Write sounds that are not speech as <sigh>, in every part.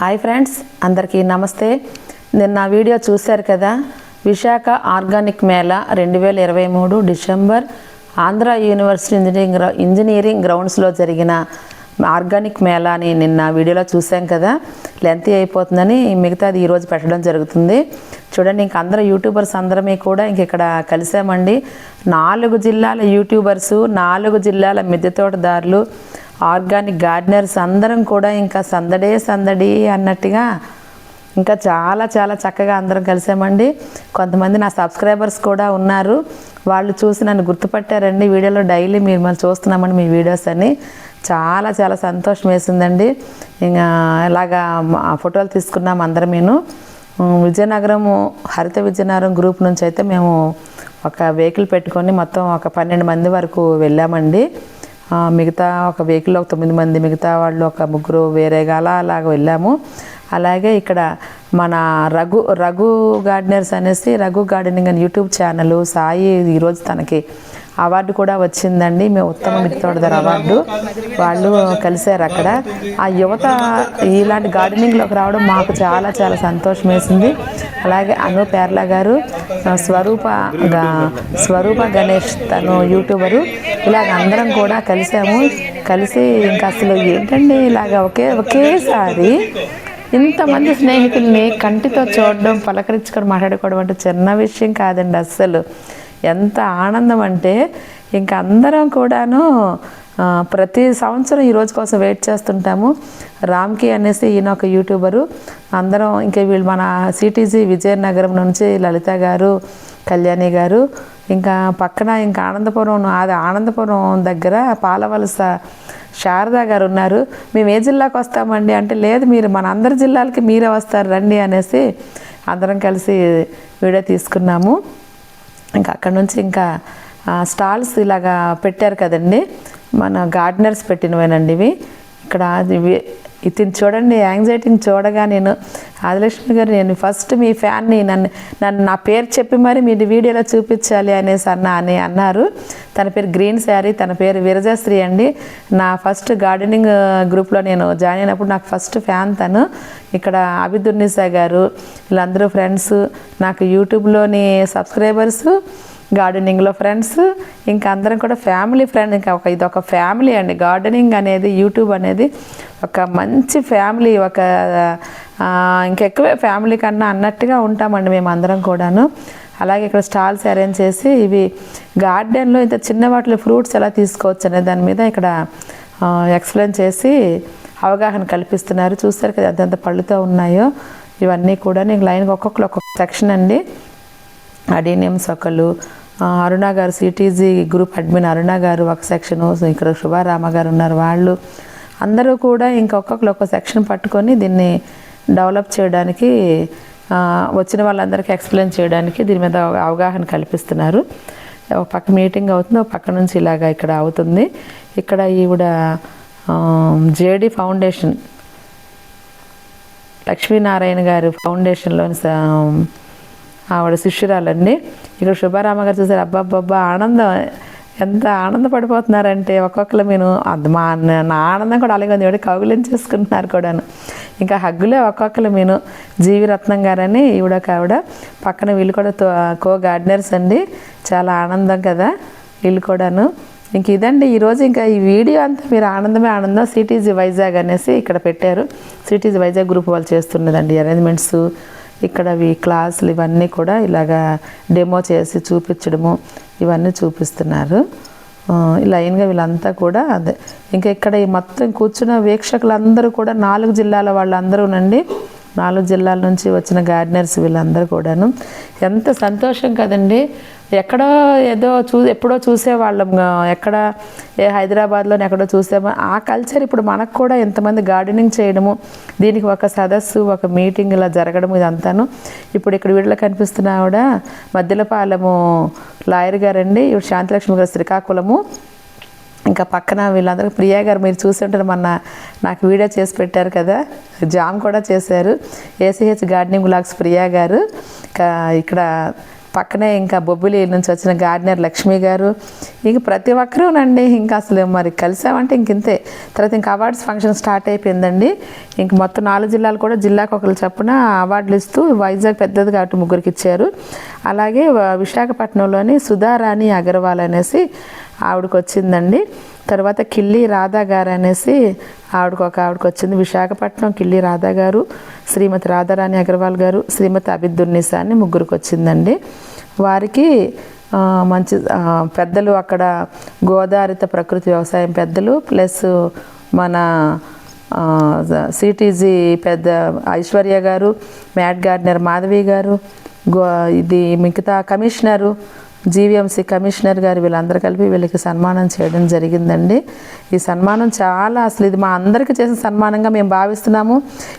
Hi friends అందరికీ నమస్తే. నిన్న వీడియో చూశారు కదా విశాఖ ఆర్గానిక్ మేళా రెండు వేల ఇరవై మూడు December Andhra university engineering engineering గ్రౌండ్స్లో జరిగిన ఆర్గానిక్ మేళాని నిన్న వీడియోలో చూసాం కదా. లెంత్ అయిపోతుందని మిగతాది ఈరోజు పెట్టడం జరుగుతుంది. చూడండి ఇంక అందరూ యూట్యూబర్స్ అందరమే కూడా ఇంక ఇక్కడ కలిసామండి. నాలుగు జిల్లాల యూట్యూబర్సు నాలుగు జిల్లాల మిద్దె తోటదారులు ఆర్గానిక్ గార్డెనర్స్ అందరం కూడా ఇంకా సందడే సందడి అన్నట్టుగా ఇంకా చాలా చాలా చక్కగా అందరం కలిసామండి. కొంతమంది నా సబ్స్క్రైబర్స్ కూడా ఉన్నారు. వాళ్ళు చూసి నన్ను గుర్తుపట్టారండి. వీడియోలో డైలీ మీరు మనం చూస్తున్నామండి మీ వీడియోస్ అని చాలా చాలా సంతోషం వేసిందండి. ఇంకా ఇలాగా ఫోటోలు తీసుకున్నాం అందరం నేను విజయనగరం హరిత విజయనగరం గ్రూప్ నుంచి అయితే మేము ఒక వెహికల్ పెట్టుకొని మొత్తం ఒక పన్నెండు మంది వరకు వెళ్ళామండి. మిగతా ఒక వెహికల్లో ఒక తొమ్మిది మంది మిగతా వాళ్ళు ఒక ముగ్గురు వేరేగా అలా అలాగ వెళ్ళాము. అలాగే ఇక్కడ మన రఘు రఘు గార్డెనర్స్ అనేసి రఘు గార్డెనింగ్ అని యూట్యూబ్ ఛానల్ సాయి ఈరోజు తనకి అవార్డు కూడా వచ్చిందండి. మేము ఉత్తమ మిత్రుడదర్ అవార్డు. వాళ్ళు కలిశారు అక్కడ. ఆ యువత ఇలాంటి గార్డెనింగ్లోకి రావడం మాకు చాలా చాలా సంతోషం వేసింది అలాగే అను పేర్ల గారు స్వరూప స్వరూప గణేష్ తను యూట్యూబరు. ఇలాగ అందరం కూడా కలిసాము కలిసి ఇంకా అసలు ఏంటండి ఇలాగ ఒకే ఒకేసారి ఇంతమంది స్నేహితుల్ని కంటితో చూడడం పలకరించుకొని మాట్లాడుకోవడం అంటే చిన్న విషయం కాదండి అస్సలు. ఎంత ఆనందం అంటే ఇంకా అందరం కూడాను ప్రతి సంవత్సరం ఈ రోజు కోసం వెయిట్ చేస్తుంటాము. రామ్కి అనేసి ఈయన ఒక యూట్యూబరు. అందరం ఇంకా వీళ్ళు మన సిటీజీ విజయనగరం నుంచి లలిత గారు కళ్యాణి గారు. ఇంకా పక్కన ఇంకా ఆనందపురం అది ఆనందపురం దగ్గర పాలవలస శారదా గారు ఉన్నారు. మేము ఏ జిల్లాకు వస్తామండి అంటే లేదు మీరు మన అందరి జిల్లాలకి మీరే వస్తారు రండి అనేసి అందరం కలిసి వీడియో తీసుకున్నాము. ఇంకా అక్కడ నుంచి ఇంకా స్టాల్స్ ఇలాగా పెట్టారు కదండి. మన గార్డెనర్స్ పెట్టినవేనండి ఇవి. ఇక్కడ ఇవి ఇతను చూడండి యాంగ్జైటీని చూడగా నేను ఆదిలక్ష్మి గారు నేను ఫస్ట్ మీ ఫ్యాన్ని నన్ను నన్ను నా పేరు చెప్పి మరి మీ వీడియోలో చూపించాలి అనేసి అన్న అని అన్నారు. తన పేరు గ్రీన్ శారీ తన పేరు విరజశ్రీ అండి. నా ఫస్ట్ గార్డెనింగ్ గ్రూప్లో నేను జాయిన్ అయినప్పుడు నాకు ఫస్ట్ ఫ్యాన్ తను. ఇక్కడ అభిదుర్నిసా గారు వీళ్ళందరూ ఫ్రెండ్స్ నాకు యూట్యూబ్లోని సబ్స్క్రైబర్స్ గార్డెనింగ్లో ఫ్రెండ్స్ ఇంకా అందరం కూడా ఫ్యామిలీ ఫ్రెండ్. ఇంకా ఒక ఇది ఒక ఫ్యామిలీ అండి. గార్డెనింగ్ అనేది యూట్యూబ్ అనేది ఒక మంచి ఫ్యామిలీ ఒక ఇంకెక్కువే ఫ్యామిలీ కన్నా అన్నట్టుగా ఉంటామండి మేము అందరం కూడాను. అలాగే ఇక్కడ స్టాల్స్ అరేంజ్ చేసి ఇవి గార్డెన్లో ఇంత చిన్న వాటిలో ఫ్రూట్స్ ఎలా తీసుకోవచ్చు అనే దాని మీద ఇక్కడ ఎక్స్ప్లెయిన్ చేసి అవగాహన కల్పిస్తున్నారు. చూస్తారు కదా ఎంతెంత పళ్ళుతో ఉన్నాయో. ఇవన్నీ కూడా నీకు లైన్కి ఒక్కొక్కరు ఒక్కొక్క సెక్షన్ అండి. అడీనియమ్స్ ఒకళ్ళు అరుణ గారు సిటీజీ గ్రూప్ అడ్మిన్ అరుణ గారు ఒక సెక్షను ఇక్కడ శుభారామ గారు ఉన్నారు వాళ్ళు. అందరూ కూడా ఇంకొకరు ఒక సెక్షన్ పట్టుకొని దీన్ని డెవలప్ చేయడానికి వచ్చిన వాళ్ళందరికీ ఎక్స్ప్లెయిన్ చేయడానికి దీని మీద అవగాహన కల్పిస్తున్నారు. ఒక పక్క మీటింగ్ అవుతుంది ఒక పక్క నుంచి ఇలాగా ఇక్కడ అవుతుంది. ఇక్కడ ఈవిడ జేడి ఫౌండేషన్ లక్ష్మీనారాయణ గారు ఫౌండేషన్లోని ఆవిడ శిష్యురాలండి. ఇక్కడ శుభారామ గారు చూసారు అబ్బాబ్బా ఆనందం. ఎంత ఆనందపడిపోతున్నారంటే ఒక్కొక్కరు నేను మా నా- ఆనందం కూడా అలాగే ఉంది. ఎవడి కౌగులించేసుకుంటున్నారు కూడాను. ఇంకా హగ్గులే ఒక్కొక్కరు నేను జీవిరత్నం గారని ఈవిడ కావిడ ఆవిడ. పక్కన వీళ్ళు కూడా తో- కో గార్డెనర్స్ అండి. చాలా ఆనందం కదా వీళ్ళు కూడాను. ఇంక ఇదండి. ఈరోజు ఇంకా ఈ వీడియో అంతా మీరు ఆనందమే ఆనందం. సిటీజీ వైజాగ్ అనేసి ఇక్కడ పెట్టారు. సిటీజీ వైజాగ్ గ్రూప్ వాళ్ళు చేస్తున్నదండి. అరేంజ్మెంట్స్ ఇక్కడ ఈ క్లాసులు ఇవన్నీ కూడా ఇలాగా డెమో చేసి చూపించడము ఇవన్నీ చూపిస్తున్నారు. లైన్గా వీళ్ళంతా కూడా అదే. ఇంకా ఇక్కడ ఈ మొత్తం కూర్చున్న వీక్షకులందరూ కూడా నాలుగు జిల్లాల వాళ్ళందరూనండి నాలుగు జిల్లాల నుంచి వచ్చిన గార్డెనర్స్ వీళ్ళందరూ కూడాను. ఎంత సంతోషం కదండి. ఎక్కడో ఏదో చూ ఎప్పుడో చూసేవాళ్ళం. ఎక్కడ ఏ హైదరాబాద్లోనే ఎక్కడో చూసామో. ఆ కల్చర్ ఇప్పుడు మనకు కూడా ఎంతమంది గార్డెనింగ్ చేయడము దీనికి ఒక సదస్సు ఒక మీటింగ్ ఇలా జరగడం ఇదంతాను. ఇప్పుడు ఇక్కడ వీడిలో కనిపిస్తున్న ఆవిడ మధ్యలపాలెము లాయర్ గారండి. ఇవి శాంతిలక్ష్మి గారు శ్రీకాకుళము. ఇంకా పక్కన వీళ్ళందరూ ప్రియా గారు మీరు చూసుంటారు మొన్న నాకు వీడియో చేసి పెట్టారు కదా. జామ్ కూడా చేశారు. ఏసీహెచ్ గార్డెనింగ్ బ్లాగ్స్ ప్రియా గారు. ఇక్కడ పక్కనే ఇంకా బొబ్బిలి నుంచి వచ్చిన గార్డెనర్ లక్ష్మి గారు. ఇంక ప్రతి ఒక్కరూనండి ఇంకా అసలు మరి కలిసామంటే ఇంక ఇంతే. తర్వాత ఇంకా అవార్డ్స్ ఫంక్షన్ స్టార్ట్ అయిపోయిందండి. ఇంక మొత్తం నాలుగు జిల్లాలు కూడా జిల్లాకు ఒకరు చప్పున అవార్డులు ఇస్తూ వైజాగ్ పెద్దది కాబట్టి ముగ్గురికి ఇచ్చారు. అలాగే విశాఖపట్నంలోని సుధారాణి అగర్వాల్ అనేసి ఆవిడకి వచ్చిందండి తర్వాత కిల్లి రాధా గారు అనేసి ఆవిడకు ఒక ఆవిడకి వచ్చింది. విశాఖపట్నం కిల్లి రాధా గారు శ్రీమతి రాధారాణి అగర్వాల్ గారు శ్రీమతి అబిద్దుర్నిసా అని ముగ్గురికి వచ్చిందండి. వారికి మంచి పెద్దలు అక్కడ గోదావరిత ప్రకృతి వ్యవసాయం పెద్దలు ప్లస్ మన సిటీజీ పెద్ద ఐశ్వర్య గారు మ్యాట్ గార్డనర్ మాధవి గారు గో ఇది మిగతా కమిషనరు జీవీఎంసీ కమిషనర్ గారు వీళ్ళందరూ కలిపి వీళ్ళకి సన్మానం చేయడం జరిగిందండి. ఈ సన్మానం చాలా అసలు ఇది మా అందరికీ చేసిన సన్మానంగా మేము భావిస్తున్నాము.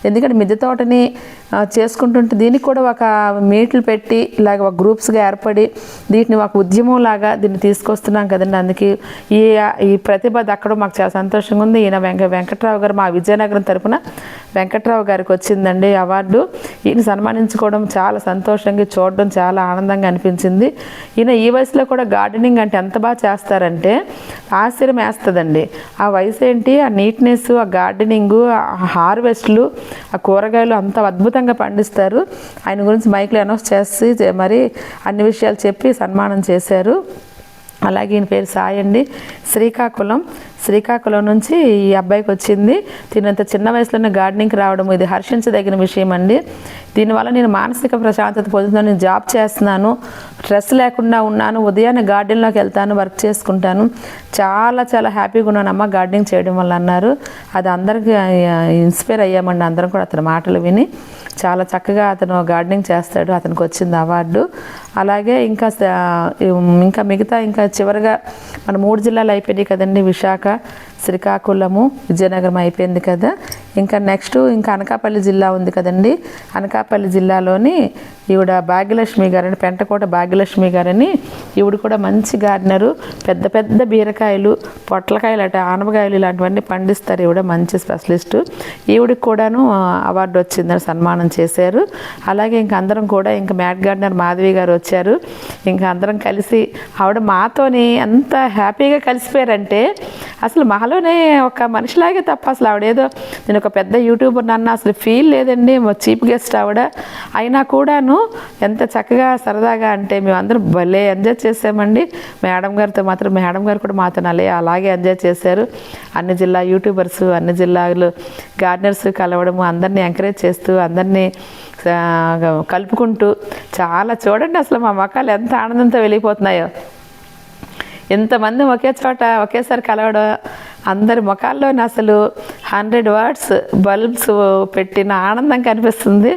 ఎందుకంటే మిద్దె తోటని చేసుకుంటుంటే దీనికి కూడా ఒక మీట్లు పెట్టి ఇలాగ ఒక గ్రూప్స్గా ఏర్పడి దీన్ని ఒక ఉద్యమం లాగా దీన్ని తీసుకొస్తున్నాం కదండి. అందుకే ఈ ఈ ప్రతిభ దక్కడం మాకు చాలా సంతోషంగా ఉంది. ఈయన వెంక వెంకట్రావు గారు మా విజయనగరం తరపున వెంకట్రావు గారికి వచ్చిందండి అవార్డు. ఈయన సన్మానించుకోవడం చాలా సంతోషంగా చూడడం చాలా ఆనందంగా అనిపించింది. ఈయన ఈ వయసులో కూడా గార్డెనింగ్ అంటే ఎంత బాగా చేస్తారంటే ఆశ్చర్యం వేస్తుందండి. ఆ వయసు ఏంటి? ఆ నీట్నెస్ ఆ గార్డెనింగ్ ఆ హార్వెస్ట్లు ఆ కూరగాయలు అంత అద్భుతంగా పండిస్తారు. ఆయన గురించి మైక్లో అనౌన్స్ చేసి మరి అన్ని విషయాలు చెప్పి సన్మానం చేశారు. అలాగే ఈయన పేరు సాయి అండి. శ్రీకాకుళం. శ్రీకాకుళం నుంచి ఈ అబ్బాయికి వచ్చింది. తినంత చిన్న వయసులోనే గార్డెనింగ్కి రావడం ఇది హర్షించదగిన విషయం అండి దీనివల్ల నేను మానసిక ప్రశాంతత పొందుతున్నాను నేను జాబ్ చేస్తున్నాను. స్ట్రెస్ లేకుండా ఉన్నాను ఉదయాన్నే గార్డెన్లోకి వెళ్తాను వర్క్ చేసుకుంటాను. చాలా చాలా హ్యాపీగా ఉన్నానమ్మ గార్డెనింగ్ చేయడం వల్ల అన్నారు. అది అందరికీ ఇన్స్పైర్ అయ్యామండి. అందరం కూడా అతని మాటలు విని చాలా చక్కగా అతను గార్డెనింగ్ చేస్తాడు. అతనికి వచ్చింది అవార్డు. అలాగే ఇంకా ఇంకా మిగతా ఇంకా చివరిగా మన మూడు జిల్లాలు అయిపోయినాయి కదండి విశాఖ. శ్రీకాకుళము విజయనగరం అయిపోయింది కదా. ఇంకా నెక్స్ట్ ఇంకా అనకాపల్లి జిల్లా ఉంది కదండి. అనకాపల్లి జిల్లాలోని ఈవిడ భాగ్యలక్ష్మి గారని పెంటకోట భాగ్యలక్ష్మి గారని ఈవిడ కూడా మంచి గార్డెనరు. పెద్ద పెద్ద బీరకాయలు పొట్లకాయలు అట ఆనపకాయలు ఇలాంటివన్నీ పండిస్తారు ఈవిడ మంచి స్పెషలిస్ట్. ఈవిడికి కూడాను అవార్డు వచ్చిందని సన్మానం చేశారు. అలాగే ఇంక అందరం కూడా ఇంకా మ్యాట్ గార్డెనర్ మాధవి గారు వచ్చారు. ఇంకా అందరం కలిసి ఆవిడ మాతోని ఎంత హ్యాపీగా కలిసిపోయారంటే అసలు మాలోనే ఒక మనిషిలాగే తప్ప అసలు ఆవిడేదో నేను ఒక పెద్ద యూట్యూబర్ నన్ను అసలు ఫీల్ లేదండి. చీప్ గెస్ట్ ఆవిడ. అయినా కూడాను ఎంత చక్కగా సరదాగా అంటే మేమందరం భలే ఎంజాయ్ చేసామండి. మేడం గారితో మాత్రం మేడం గారు కూడా మాతో అలే అలాగే ఎంజాయ్ చేశారు. అన్ని జిల్లా యూట్యూబర్స్ అన్ని జిల్లాలు గార్డెనర్స్ కలవడము అందరినీ ఎంకరేజ్ చేస్తూ అందరినీ కలుపుకుంటూ చాలా చూడండి అసలు మా మొక్కలు ఎంత ఆనందంతో వెళ్ళిపోతున్నాయో ఎంతమంది ఒకే చోట ఒకేసారి కలవడం అందరి ముఖాల్లోని అసలు హండ్రెడ్ వర్డ్స్ బల్బ్స్ పెట్టిన ఆనందం కనిపిస్తుంది.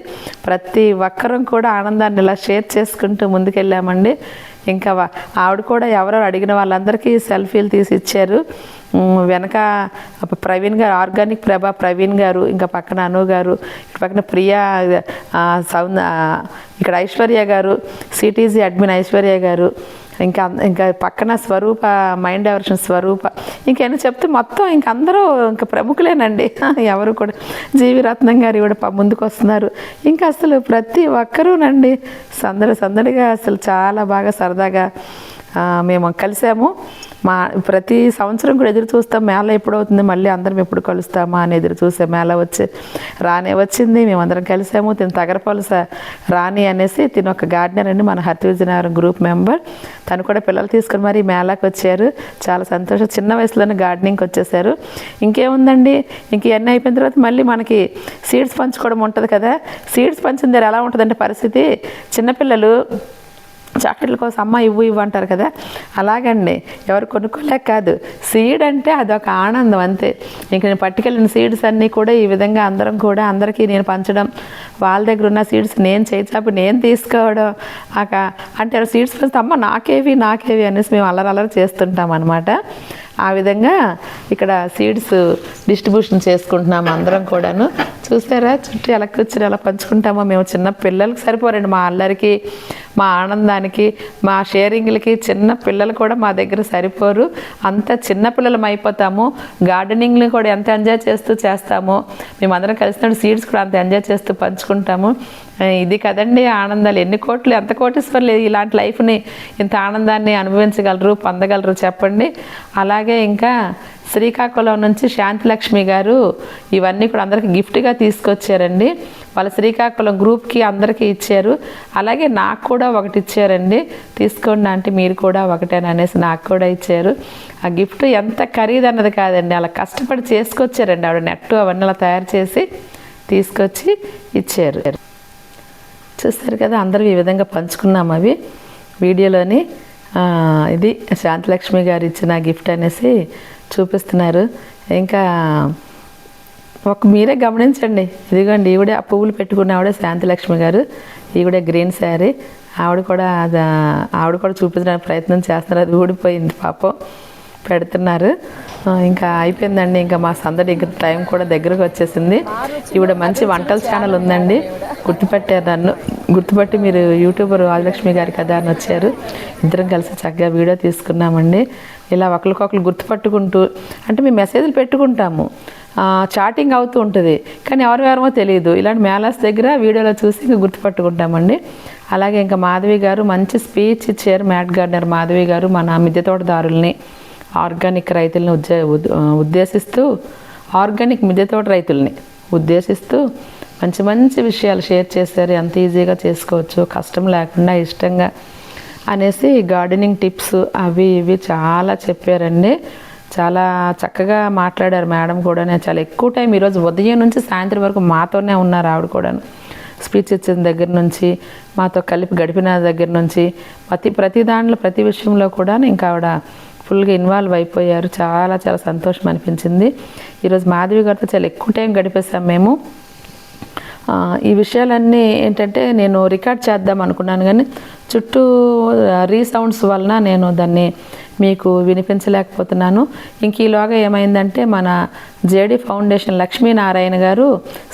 ప్రతి ఒక్కరం కూడా ఆనందాన్ని ఇలా షేర్ చేసుకుంటూ ముందుకెళ్ళామండి. ఇంకా ఆవిడ కూడా ఎవరో అడిగిన వాళ్ళందరికీ సెల్ఫీలు తీసి ఇచ్చారు. వెనక ప్రవీణ్ గారు ఆర్గానిక్ ప్రభా ప్రవీణ్ గారు ఇంకా పక్కన అను గారు ఇటు పక్కన ప్రియా ఆ, సౌంద ఇక్కడ ఐశ్వర్య గారు సిటీజీ అడ్మిన్ ఐశ్వర్య గారు ఇంకా ఇంకా పక్కన స్వరూప మైండ్ డైవర్షన్ స్వరూప. ఇంకేమైనా చెప్తే మొత్తం ఇంక అందరూ ఇంకా ప్రముఖులేనండి. <laughs> ఎవరు కూడా. జీవిరత్నం గారు కూడా ముందుకు వస్తున్నారు. ఇంకా అసలు ప్రతి ఒక్కరూనండి సందడి సందడిగా అసలు చాలా బాగా సరదాగా మేము కలిసాము. మా ప్రతి సంవత్సరం కూడా ఎదురు చూస్తాం మేళ ఎప్పుడవుతుంది మళ్ళీ అందరం ఎప్పుడు కలుస్తామా అని ఎదురు చూసే మేళ వచ్చి రానే వచ్చింది మేమందరం కలిసాము తిన తగరపాలు రాణి అనేసి తిని ఒక గార్డెనర్ అండి మన హర్తి విజయనగరం గ్రూప్ మెంబర్ తను కూడా పిల్లలు తీసుకుని మరి మేళాకి వచ్చారు. చాలా సంతోషం చిన్న వయసులోనే గార్డెనింగ్కి వచ్చేసారు. ఇంకేముందండి? ఇంక ఇవన్నీ అయిపోయిన తర్వాత మళ్ళీ మనకి సీడ్స్ పంచుకోవడం ఉంటుంది కదా. సీడ్స్ పంచిన దగ్గర ఎలా ఉంటుందంటే పరిస్థితి? చిన్నపిల్లలు చాక్లెట్ల కోసం అమ్మ ఇవ్వు ఇవ్వు అంటారు కదా. అలాగండి. ఎవరు కొనుక్కోలేక కాదు. సీడ్ అంటే అదొక ఆనందం అంతే. ఇంక నేను పట్టుకెళ్ళిన సీడ్స్ అన్నీ కూడా ఈ విధంగా అందరం కూడా అందరికీ నేను పంచడం వాళ్ళ దగ్గర ఉన్న సీడ్స్ నేను చేయించాపు నేను తీసుకోవడం ఆక అంటే సీడ్స్ పంచితే అమ్మ నాకేవి నాకేవి అనేసి మేము అల్లరి చేస్తుంటాం అనమాట ఆ విధంగా ఇక్కడ సీడ్స్ డిస్ట్రిబ్యూషన్ చేసుకుంటున్నాము అందరం కూడాను. చూసారా చుట్టూ ఎలా కూర్చుని ఎలా పంచుకుంటామో మేము చిన్న పిల్లలకి సరిపోరండి. మా అల్లరికి మా ఆనందానికి మా షేరింగ్లకి చిన్న పిల్లలు కూడా మా దగ్గర సరిపోరు. అంత చిన్న పిల్లలం అయిపోతాము. గార్డెనింగ్ని కూడా ఎంత ఎంజాయ్ చేస్తూ చేస్తాము మేమందరం కలిసినప్పుడు సీడ్స్ కూడా అంత ఎంజాయ్ చేస్తూ పంచుకుంటాము. ఇది కదండి ఆనందాలు. ఎన్ని కోట్లు ఎంత కోటీశ్వర్లు ఇలాంటి లైఫ్ని ఇంత ఆనందాన్ని అనుభవించగలరు పొందగలరు చెప్పండి. అలాగే ఇంకా శ్రీకాకుళం నుంచి శాంతిలక్ష్మి గారు ఇవన్నీ కూడా అందరికి గిఫ్ట్గా తీసుకొచ్చారండి. వాళ్ళ శ్రీకాకుళం గ్రూప్కి అందరికీ ఇచ్చారు. అలాగే నాకు కూడా ఒకటి ఇచ్చారండి. తీసుకోండి అంటే మీరు కూడా ఒకటేననేసి నాకు కూడా ఇచ్చారు. ఆ గిఫ్ట్ ఎంత ఖరీదన్నది కాదండి. అలా కష్టపడి చేసుకొచ్చారండి. ఆవిడ నెట్ అవన్నీ అలా తయారు చేసి తీసుకొచ్చి ఇచ్చారు. చూస్తారు కదా అందరూ ఈ విధంగా పంచుకున్నాం అవి. వీడియోలోని ఇది శాంతిలక్ష్మి గారు ఇచ్చిన గిఫ్ట్ అనేసి చూపిస్తున్నారు. ఇంకా ఒక మీరే గమనించండి. ఇదిగోండి ఈవిడే ఆ పువ్వులు పెట్టుకున్న ఆవిడే శాంతిలక్ష్మి గారు. ఈవిడే గ్రీన్ శారీ. ఆవిడ కూడా ఆవిడ కూడా చూపించడానికి ప్రయత్నం చేస్తున్నారు. అది ఊడిపోయింది పాపం. పెడుతున్నారు. ఇంకా అయిపోయిందండి. ఇంకా మా సందడి ఇంకా టైం కూడా దగ్గరకు వచ్చేసింది. ఈవిడ మంచి వంటల ఛానల్ ఉందండి. గుర్తుపెట్టారు నన్ను. గుర్తుపట్టి మీరు యూట్యూబర్ రాజలక్ష్మి గారి కదా అని వచ్చారు. ఇద్దరం కలిసి చక్కగా వీడియో తీసుకున్నామండి. ఇలా ఒకరికొకరు గుర్తుపట్టుకుంటూ అంటే మేము మెసేజ్లు పెట్టుకుంటాము. చాటింగ్ అవుతూ ఉంటుంది. కానీ ఎవరు ఎవరమో తెలియదు. ఇలాంటి మేళాస్ దగ్గర వీడియోలో చూసి ఇంకా గుర్తుపట్టుకుంటామండి. అలాగే ఇంకా మాధవి గారు మంచి స్పీచ్ ఇచ్చారు మ్యాట్ గార్డెనర్ మాధవి గారు మన మిద్దె తోటదారుల్ని ఆర్గానిక్ రైతులని ఉద్దే ఉద్- ఉద్దేశిస్తూ ఆర్గానిక్ మిద్దె తోట రైతుల్ని ఉద్దేశిస్తూ మంచి మంచి విషయాలు షేర్ చేశారు. ఎంత ఈజీగా చేసుకోవచ్చు కష్టం లేకుండా ఇష్టంగా అనేసి గార్డెనింగ్ టిప్స్ అవి ఇవి చాలా చెప్పారండి. చాలా చక్కగా మాట్లాడారు మేడం కూడా నేను చాలా ఎక్కువ టైం ఈరోజు ఉదయం నుంచి సాయంత్రం వరకు మాతోనే ఉన్నారు ఆవిడ కూడాను. స్పీచ్ ఇచ్చిన దగ్గర నుంచి మాతో కలిపి గడిపిన దగ్గర నుంచి ప్రతి ప్రతి దాంట్లో ప్రతి విషయంలో కూడా ఇంకా ఆవిడ ఫుల్గా ఇన్వాల్వ్ అయిపోయారు. చాలా చాలా సంతోషం అనిపించింది. ఈరోజు మాధవి గారితో చాలా ఎక్కువ టైం గడిపేసాం మేము. ఈ విషయాలన్నీ ఏంటంటే నేను రికార్డ్ చేద్దాం అనుకున్నాను కానీ చుట్టూ రీసౌండ్స్ వలన నేను దాన్ని మీకు వినిపించలేకపోతున్నాను. ఇంక ఈలోగా ఏమైందంటే మన జేడి ఫౌండేషన్ లక్ష్మీనారాయణ గారు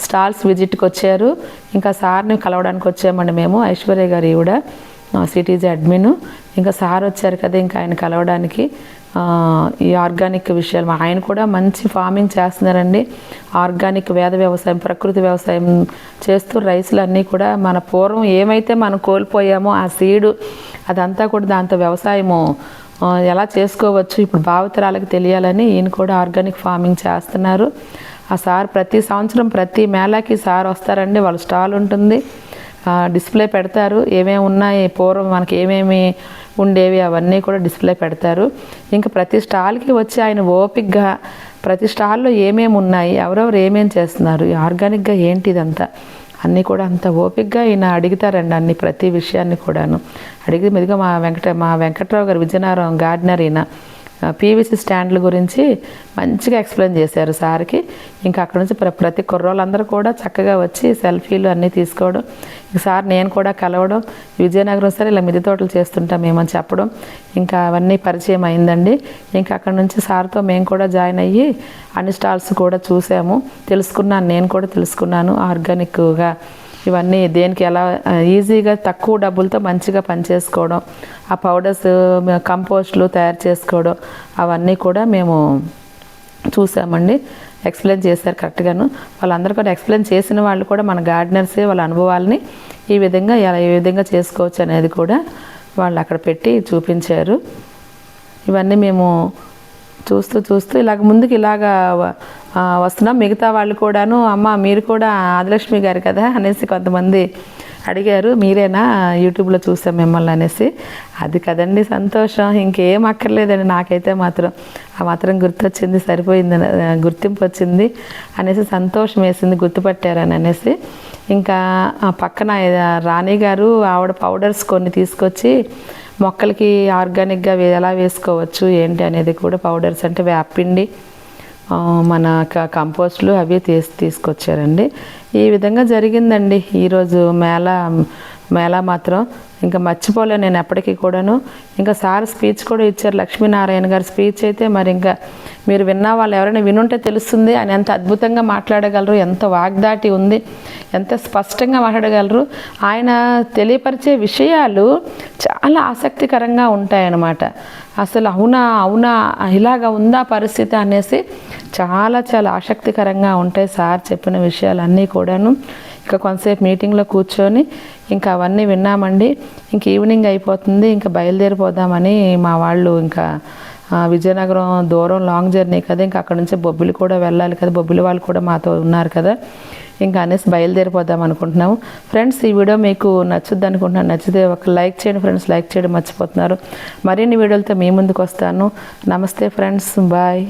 స్టాల్స్ విజిట్కి వచ్చారు ఇంకా సార్ని కలవడానికి వచ్చామండి మేము ఐశ్వర్య గారు ఈవిడ సిటీజీ అడ్మిన్. ఇంకా సార్ వచ్చారు కదా ఇంకా ఆయన కలవడానికి. ఈ ఆర్గానిక్ విషయాలు ఆయన కూడా మంచి ఫార్మింగ్ చేస్తున్నారండి. ఆర్గానిక్ వేద వ్యవసాయం ప్రకృతి వ్యవసాయం చేస్తూ రైసులు అన్నీ కూడా మన పూర్వం ఏమైతే మనం కోల్పోయామో ఆ సీడు అదంతా కూడా దాంతో వ్యవసాయము ఎలా చేసుకోవచ్చు ఇప్పుడు భావితరాలకు తెలియాలని ఈయన కూడా ఆర్గానిక్ ఫార్మింగ్ చేస్తున్నారు. ఆ సార్ ప్రతి సంవత్సరం ప్రతి మేళాకి సార్ వస్తారండి. వాళ్ళ స్టాల్ ఉంటుంది. డిస్ప్లే పెడతారు. ఏమేమి ఉన్నాయి పూర్వం మనకి ఏమేమి ఉండేవి అవన్నీ కూడా డిస్ప్లే పెడతారు. ఇంకా ప్రతి స్టాల్కి వచ్చి ఆయన ఓపిక్గా ప్రతి స్టాల్లో ఏమేమి ఉన్నాయి ఎవరెవరు ఏమేమి చేస్తున్నారు ఆర్గానిక్గా ఏంటి ఇదంతా? అన్నీ కూడా అంత ఓపిక్గా ఈయన అడుగుతారండి అన్ని ప్రతి విషయాన్ని కూడాను. అడిగి మీదుగా మా వెంకట మా వెంకట్రావు గారు విజయనగరం గార్డెనర్ ఈయన. పీవీసీ స్టాండ్ల గురించి మంచిగా ఎక్స్ప్లెయిన్ చేశారు సార్కి. ఇంకా అక్కడ నుంచి ప్ర ప్రతి కుర్రోళ్ళందరూ కూడా చక్కగా వచ్చి సెల్ఫీలు అన్నీ తీసుకోవడం ఇంక సార్ నేను కూడా కలవడం విజయనగరం సరే ఇలా మిద్దె తోటలు చేస్తుంటాం మేమని చెప్పడం ఇంకా అవన్నీ పరిచయం అయిందండి. ఇంకా అక్కడ నుంచి సార్తో మేము కూడా జాయిన్ అయ్యి అన్ని స్టాల్స్ కూడా చూసాము. తెలుసుకున్నాను నేను కూడా తెలుసుకున్నాను ఆర్గానిక్గా. ఇవన్నీ దేనికి ఎలా ఈజీగా తక్కువ డబ్బులతో మంచిగా పనిచేసుకోవడం ఆ పౌడర్స్ కంపోస్ట్లు తయారు చేసుకోవడం అవన్నీ కూడా మేము చూసామండి. ఎక్స్ప్లెయిన్ చేశారు కరెక్ట్గాను వాళ్ళందరూ కూడా ఎక్స్ప్లెయిన్ చేసిన వాళ్ళు కూడా మన గార్డెనర్సే వాళ్ళ అనుభవాల్ని ఈ విధంగా ఎలా ఏ విధంగా చేసుకోవచ్చు అనేది కూడా వాళ్ళు అక్కడ పెట్టి చూపించారు. ఇవన్నీ మేము చూస్తూ చూస్తూ ఇలాగ ముందుకు ఇలాగా వస్తున్నాం. మిగతా వాళ్ళు కూడాను అమ్మ మీరు కూడా ఆదిలక్ష్మి గారు కదా అనేసి కొంతమంది అడిగారు. మీరేనా? యూట్యూబ్లో చూసాం మిమ్మల్ని అనేసి. అది కదండి సంతోషం. ఇంకేం అక్కర్లేదండి. నాకైతే మాత్రం ఆ మాత్రం గుర్తొచ్చింది సరిపోయింది గుర్తింపు వచ్చింది అనేసి సంతోషం వేసింది గుర్తుపట్టారని అనేసి. ఇంకా పక్కన రాణి గారు ఆవిడ పౌడర్స్ కొన్ని తీసుకొచ్చి మొక్కలకి ఆర్గానిక్గా ఎలా వేసుకోవచ్చు ఏంటి అనేది కూడా పౌడర్స్ అంటే వేపిండి మన క- కంపోస్ట్లు అవి తీసి తీసుకొచ్చారండి. ఈ విధంగా జరిగిందండి. ఈరోజు మేళ మేళ మాత్రం ఇంకా మర్చిపోలేను నేను ఎప్పటికీ కూడాను. ఇంకా సార్ స్పీచ్ కూడా ఇచ్చారు లక్ష్మీనారాయణ గారి స్పీచ్ అయితే మరి ఇంకా మీరు విన్నా వాళ్ళు ఎవరైనా వినుంటే తెలుస్తుంది. ఆయన ఎంత అద్భుతంగా మాట్లాడగలరు ఎంత వాగ్దాటి ఉంది ఎంత స్పష్టంగా మాట్లాడగలరు. ఆయన తెలియపరిచే విషయాలు చాలా ఆసక్తికరంగా ఉంటాయన్నమాట. అసలు అవునా అవునా ఇలాగ ఉందా పరిస్థితి అనేసి చాలా చాలా ఆసక్తికరంగా ఉంటాయి సార్ చెప్పిన విషయాలన్నీ కూడాను. ఇంకా కొంతసేపు మీటింగ్లో కూర్చొని ఇంకా అవన్నీ విన్నామండి. ఇంక ఈవినింగ్ అయిపోతుంది ఇంకా బయలుదేరిపోదామని మా వాళ్ళు ఇంకా విజయనగరం దూరం లాంగ్ జర్నీ కదా ఇంకా అక్కడ నుంచి బొబ్బిలి కూడా వెళ్ళాలి కదా బొబ్బిలి వాళ్ళు కూడా మాతో ఉన్నారు కదా. ఇంకా అనేసి బయలుదేరిపోదాం అనుకుంటున్నాము. ఫ్రెండ్స్ ఈ వీడియో మీకు నచ్చుద్ది అనుకుంటున్నాను. నచ్చితే ఒక లైక్ చేయండి ఫ్రెండ్స్ లైక్ చేయడం మర్చిపోతున్నారు. మరిన్ని వీడియోలతో మీ ముందుకు వస్తాను. నమస్తే ఫ్రెండ్స్ బాయ్.